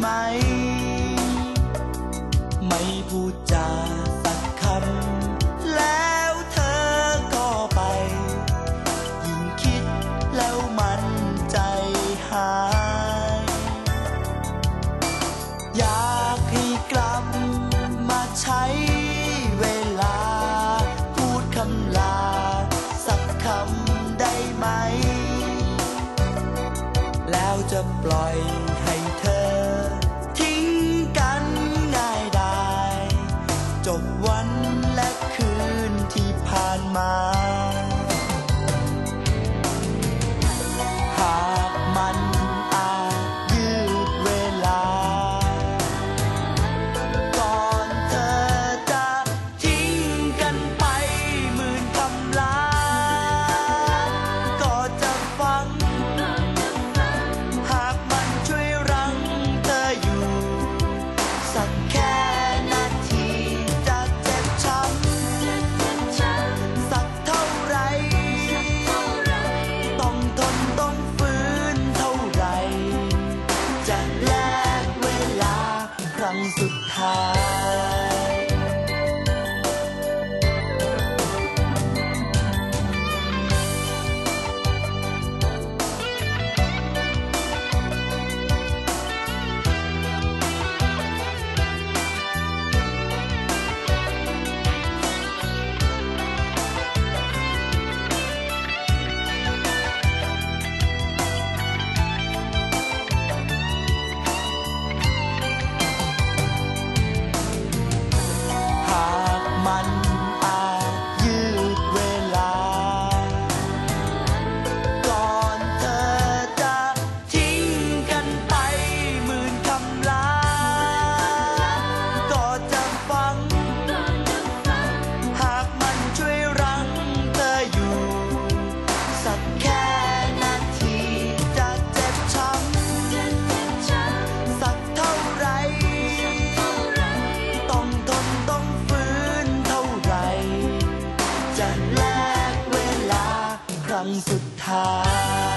ไหม ไม่พูดจาสักคำ แล้วเธอก็ไป ยิ่งคิดแล้วมันใจหาย อยากให้กลับมาใช้เวลา พูดคำลา สักคำได้ไหม แล้วจะปล่อย สุดท้าย สุดท้าย